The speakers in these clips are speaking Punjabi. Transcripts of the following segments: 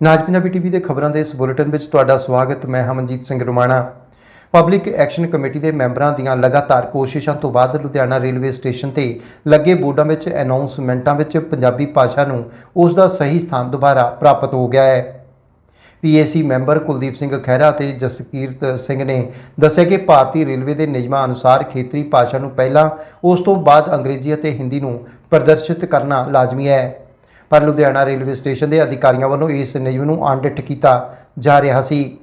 ਨਾਜ ਪੰਜਾਬੀ ਟੀਵੀ ਦੇ ਖਬਰਾਂ ਦੇ ਇਸ ਬੁਲੇਟਿਨ ਵਿੱਚ ਤੁਹਾਡਾ ਸਵਾਗਤ। ਮੈਂ Hamanjit Singh Rumana. Public action committee ਦੇ ਮੈਂਬਰਾਂ ਦੀਆਂ ਲਗਾਤਾਰ ਕੋਸ਼ਿਸ਼ਾਂ ਤੋਂ ਬਾਅਦ ਲੁਧਿਆਣਾ ਰੇਲਵੇ ਸਟੇਸ਼ਨ ਤੇ ਲੱਗੇ ਬੋਰਡਾਂ ਵਿੱਚ ਅਨਾਉਂਸਮੈਂਟਾਂ ਵਿੱਚ ਪੰਜਾਬੀ ਭਾਸ਼ਾ ਨੂੰ ਉਸ ਦਾ ਸਹੀ ਸਥਾਨ ਦੁਬਾਰਾ ਪ੍ਰਾਪਤ ਹੋ ਗਿਆ ਹੈ। ਪੀਏਸੀ ਮੈਂਬਰ ਕੁਲਦੀਪ ਸਿੰਘ ਖਹਿਰਾ ਤੇ ਜਸਕੀਰਤ ਸਿੰਘ ਨੇ ਦੱਸਿਆ ਕਿ ਭਾਰਤੀ ਰੇਲਵੇ ਦੇ ਨਿਯਮਾਂ ਅਨੁਸਾਰ ਖੇਤਰੀ ਭਾਸ਼ਾ ਨੂੰ ਪਹਿਲਾਂ ਉਸ ਤੋਂ ਬਾਅਦ ਅੰਗਰੇਜ਼ੀ ਅਤੇ ਹਿੰਦੀ ਨੂੰ ਪ੍ਰਦਰਸ਼ਿਤ ਕਰਨਾ ਲਾਜ਼ਮੀ ਹੈ। ਪਰ ਲੁਧਿਆਣਾ ਰੇਲਵੇ ਸਟੇਸ਼ਨ ਦੇ ਅਧਿਕਾਰੀਆਂ ਵੱਲੋਂ ਇਸ ਨਿਯਮ ਨੂੰ ਅਣਡਿੱਠ ਕੀਤਾ ਜਾ ਰਿਹਾ ਸੀ।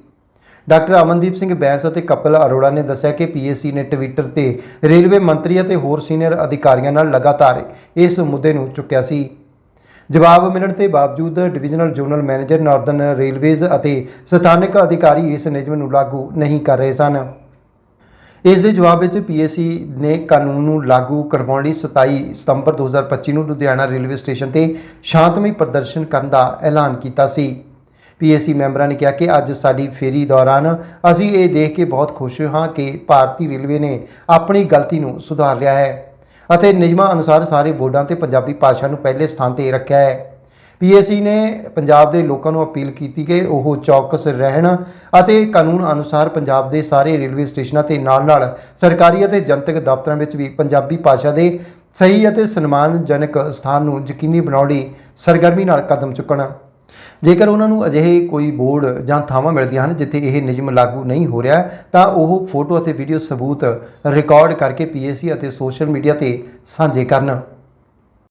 ਡਾਕਟਰ ਅਮਨਦੀਪ ਸਿੰਘ ਬੈਂਸ ਅਤੇ ਕਪਲ ਅਰੋੜਾ ਨੇ ਦੱਸਿਆ ਕਿ ਪੀਏਸੀ ਨੇ ਟਵਿੱਟਰ ਤੇ ਰੇਲਵੇ ਮੰਤਰੀ ਅਤੇ ਹੋਰ ਸੀਨੀਅਰ ਅਧਿਕਾਰੀਆਂ ਨਾਲ ਲਗਾਤਾਰ ਇਸ ਮੁੱਦੇ ਨੂੰ ਚੁੱਕਿਆ ਸੀ। ਜਵਾਬ ਮਿਲਣ ਦੇ ਬਾਵਜੂਦ divisional zonal manager northern railways ਅਤੇ ਸਥਾਨਕ ਅਧਿਕਾਰੀ ਇਸ ਨਿਯਮ ਨੂੰ ਲਾਗੂ ਨਹੀਂ ਕਰ ਰਹੇ ਸਨ। ਇਸ ਦੇ ਜਵਾਬ ਵਿੱਚ ਪੀਏਸੀ ਨੇ ਕਾਨੂੰਨ ਨੂੰ ਲਾਗੂ ਕਰਵਾਉਣ ਲਈ 27 ਸਤੰਬਰ 2025 ਨੂੰ ਲੁਧਿਆਣਾ ਰੇਲਵੇ ਸਟੇਸ਼ਨ ਤੇ ਸ਼ਾਂਤਮਈ ਪ੍ਰਦਰਸ਼ਨ ਕਰਨ ਦਾ ਐਲਾਨ ਕੀਤਾ ਸੀ। ਪੀਏਸੀ ਮੈਂਬਰਾਂ ਨੇ ਕਿਹਾ ਕਿ ਅੱਜ ਸਾਡੀ ਫੇਰੀ ਦੌਰਾਨ ਅਸੀਂ ਇਹ ਦੇਖ ਕੇ ਬਹੁਤ ਖੁਸ਼ ਹਾਂ ਕਿ ਭਾਰਤੀ ਰੇਲਵੇ ਨੇ ਆਪਣੀ ਗਲਤੀ ਨੂੰ ਸੁਧਾਰ ਲਿਆ ਹੈ ਅਤੇ ਨਿਯਮਾਂ ਅਨੁਸਾਰ ਸਾਰੇ ਬੋਰਡਾਂ ਤੇ ਪੰਜਾਬੀ ਭਾਸ਼ਾ ਨੂੰ ਪਹਿਲੇ ਸਥਾਨ ਤੇ ਰੱਖਿਆ ਹੈ। ਪੀਏਸੀ ਨੇ ਪੰਜਾਬ ਦੇ ਲੋਕਾਂ ਨੂੰ ਅਪੀਲ ਕੀਤੀ ਕਿ ਉਹ ਚੌਕਸ ਰਹਿਣ ਅਤੇ ਕਾਨੂੰਨ ਅਨੁਸਾਰ ਪੰਜਾਬ ਦੇ ਸਾਰੇ ਰੇਲਵੇ ਸਟੇਸ਼ਨਾਂ ਤੇ ਨਾਲ-ਨਾਲ ਸਰਕਾਰੀ ਅਤੇ ਜਨਤਕ ਦਫ਼ਤਰਾਂ ਵਿੱਚ ਵੀ ਪੰਜਾਬੀ ਭਾਸ਼ਾ ਦੇ ਸਹੀ ਅਤੇ ਸਨਮਾਨਜਨਕ ਸਥਾਨ ਨੂੰ ਯਕੀਨੀ ਬਣਾਉਣ ਲਈ ਸਰਗਰਮੀ ਨਾਲ ਕਦਮ ਚੁੱਕਣ। ਜੇਕਰ ਉਹਨਾਂ ਨੂੰ ਅਜਿਹੇ ਕੋਈ ਬੋਰਡ ਜਾਂ ਥਾਵਾਂ ਮਿਲਦੀਆਂ ਹਨ ਜਿੱਥੇ ਇਹ ਨਿਯਮ ਲਾਗੂ ਨਹੀਂ ਹੋ ਰਿਹਾ, ਤਾਂ ਉਹ ਫੋਟੋ ਅਤੇ ਵੀਡੀਓ ਸਬੂਤ ਰਿਕਾਰਡ ਕਰਕੇ ਪੀਏਸੀ ਅਤੇ ਸੋਸ਼ਲ ਮੀਡੀਆ ਤੇ ਸਾਂਝੇ ਕਰਨ।